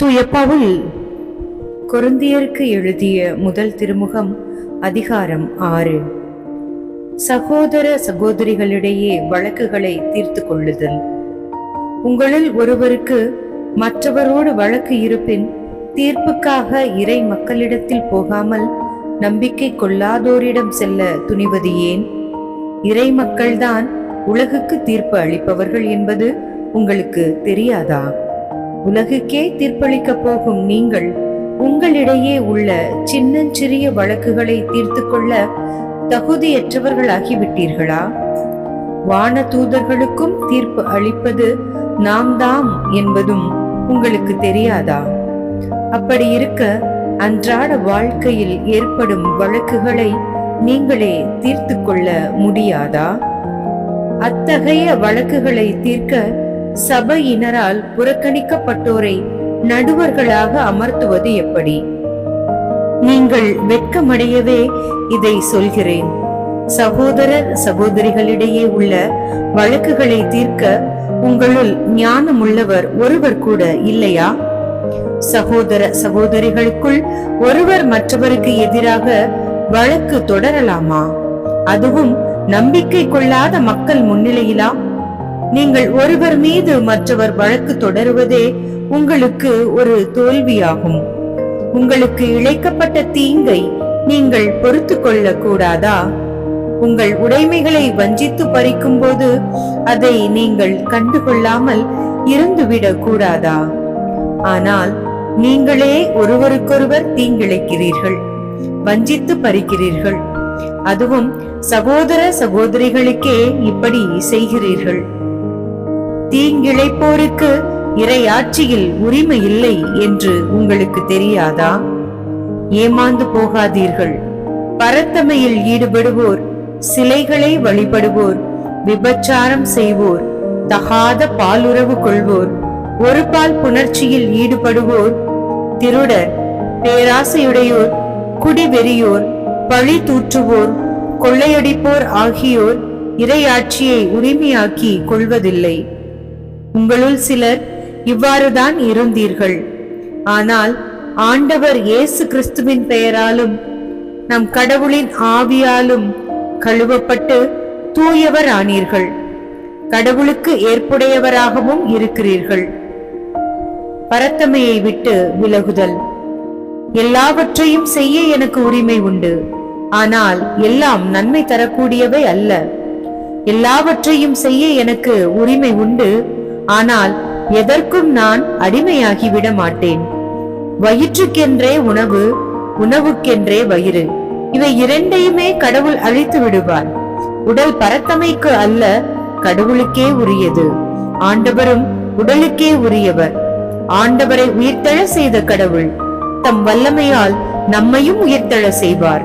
தூய பவுல் கொருந்தியருக்கு எழுதிய முதல் திருமுகம் அதிகாரம் ஆறு. சகோதர சகோதரிகளிடையே வழக்குகளை தீர்த்து கொள்ளுதல். உங்களில் ஒருவருக்கு மற்றவரோடு வழக்கு இருப்பின் தீர்ப்புக்காக இறை மக்களிடத்தில் போகாமல் நம்பிக்கை கொள்ளாதோரிடம் செல்ல துணிவது ஏன்? இறை மக்கள்தான் உலகுக்கு தீர்ப்பு அளிப்பவர்கள் என்பது உங்களுக்கு தெரியாதா? உலகுக்கே தீர்ப்பளிக்கப் போகும் நீங்கள் உங்களிடையே உள்ள சின்னஞ்சிறிய வழக்குகளை தீர்த்து கொள்ள தகுதியற்றவர்களாகிவிட்டீர்களா? வான தூதர்களுக்கும் தீர்ப்பு அளிப்பது நாம் தாம் என்பதும் உங்களுக்கு தெரியாதா? அப்படி இருக்க அன்றாட வாழ்க்கையில் ஏற்படும் வழக்குகளை நீங்களே தீர்த்து கொள்ள முடியாதா? அத்தகைய வழக்குகளை தீர்க்க சபையினரால் புறக்கணிக்கப்பட்டோரை நடுவர்களாக அமர்த்துவது எப்படி? நீங்கள் வெட்கமடையவே இதை சொல்கிறேன். சகோதர சகோதரிகளிடையே உள்ள வழக்குகளை தீர்க்க உங்களுள் ஞானமுள்ளவர் ஒருவர் கூட இல்லையா? சகோதர சகோதரிகளுக்குள் ஒருவர் மற்றவருக்கு எதிராக வழக்கு தொடரலாமா? அதுவும் நம்பிக்கை கொள்ளாத மக்கள் முன்னிலையிலா? நீங்கள் ஒருவர் மீது மற்றவர் வழக்கு தொடருவதே உங்களுக்கு ஒரு தோல்வியாகும். உங்களுக்கு இழைக்கப்பட்ட தீங்கை நீங்கள் பொறுத்து கொள்ள கூடாதா உங்கள் உடைமைகளை வஞ்சித்து பறிக்கும் போது அதை நீங்கள் கண்டுகொள்ளாமல் இருந்துவிடக் கூடாதா ஆனால் நீங்களே ஒருவருக்கொருவர் தீங்கிழைக்கிறீர்கள் வஞ்சித்து பறிக்கிறீர்கள். அதுவும் சகோதர சகோதரிகளுக்கே இப்படி செய்கிறீர்கள். தீங்கிழைப்போருக்கு இறையாட்சியில் உரிமை இல்லை என்று உங்களுக்கு தெரியாதா? ஏமாந்து போகாதீர்கள். பரத்தமையில் ஈடுபடுவோர் சிலைகளை வழிபடுவோர் விபச்சாரம் செய்வோர் தகாத பாலுறவு கொள்வோர் ஒரு பால் புணர்ச்சியில் ஈடுபடுவோர் திருடர் பேராசையுடையோர் குடிவெறியோர் பழி தூற்றுவோர் கொள்ளையடிப்போர் ஆகியோர் இறையாட்சியை உரிமையாக்கி கொள்வதில்லை. உங்களுள் சிலர் இவ்வாறுதான் இருந்தீர்கள். ஆனால் ஆண்டவர் இயேசு கிறிஸ்துவின் பெயராலும் நம் கடவுளின் ஆவியாலும் கழுவப்பட்டு தூயவர் ஆனீர்கள் கடவுளுக்கு ஏற்புடையவராகவும் இருக்கிறீர்கள். பரத்தமையை விட்டு விலகுதல். எல்லாவற்றையும் செய்ய எனக்கு உரிமை உண்டு. ஆனால் எல்லாம் நன்மை தரக்கூடியவை அல்ல. எல்லாவற்றையும் செய்ய எனக்கு உரிமை உண்டு. ஆனால் எதற்கும் நான் அடிமையாகிவிட மாட்டேன். வயிற்றுக்கென்றே உணவு உணவுக்கென்றே வயிறு. இவை இரண்டையுமே கடவுள் அழித்து விடுவார். உடல் பரத்தமைக்கு அல்ல கடவுளுக்கே உரியது. ஆண்டவரும் உடலுக்கே உரியவர். ஆண்டவரை உயிர்த்தழ செய்த கடவுள் தம் வல்லமையால் நம்மையும் உயிர்த்தழ செய்வார்.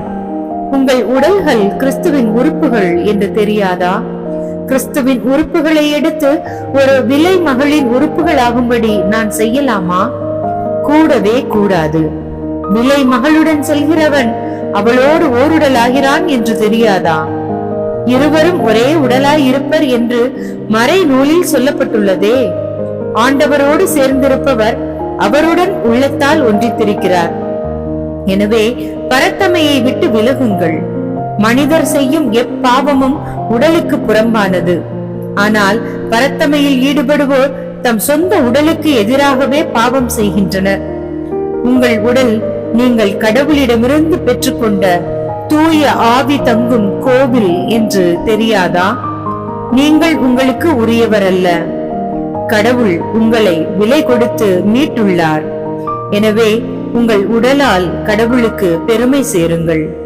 உங்கள் உடல்கள் கிறிஸ்துவின் உறுப்புகள் என்று தெரியாதா? கிறிஸ்துவின் உறுப்புகளை எடுத்து ஒரு விலை மகளின் உறுப்புகளாகும்படி நான் செய்யலாமா? கூடவே கூடாது. விலை மகளுடன் செல்கிறவன் அவளோடு ஓருடலாகிறான் என்று தெரியாதா? இருவரும் ஒரே உடலாய் இருப்பர் என்று மறை நூலில் சொல்லப்பட்டுள்ளதே. ஆண்டவரோடு சேர்ந்திருப்பவர் அவருடன் உள்ளத்தால் ஒன்றித்திருக்கிறார். எனவே பரத்தமையை விட்டு விலகுங்கள். மனிதர் செய்யும் எப்பாவமும் உடலுக்கு புறம்பானது. ஆனால் பரத்தமையில் ஈடுபடுவோர் தம் சொந்த உடலுக்கு எதிராகவே பாவம் செய்கின்றனர். உங்கள் உடல் நீங்கள் கடவுளிடமிருந்து பெற்றுக்கொண்ட தூய ஆவி தங்கும் கோவில் என்று தெரியாதா? நீங்கள் உங்களுக்கு உரியவர் அல்ல கடவுள் உங்களை விலை கொடுத்து மீட்டுள்ளார். எனவே உங்கள் உடலால் கடவுளுக்கு பெருமை சேருங்கள்.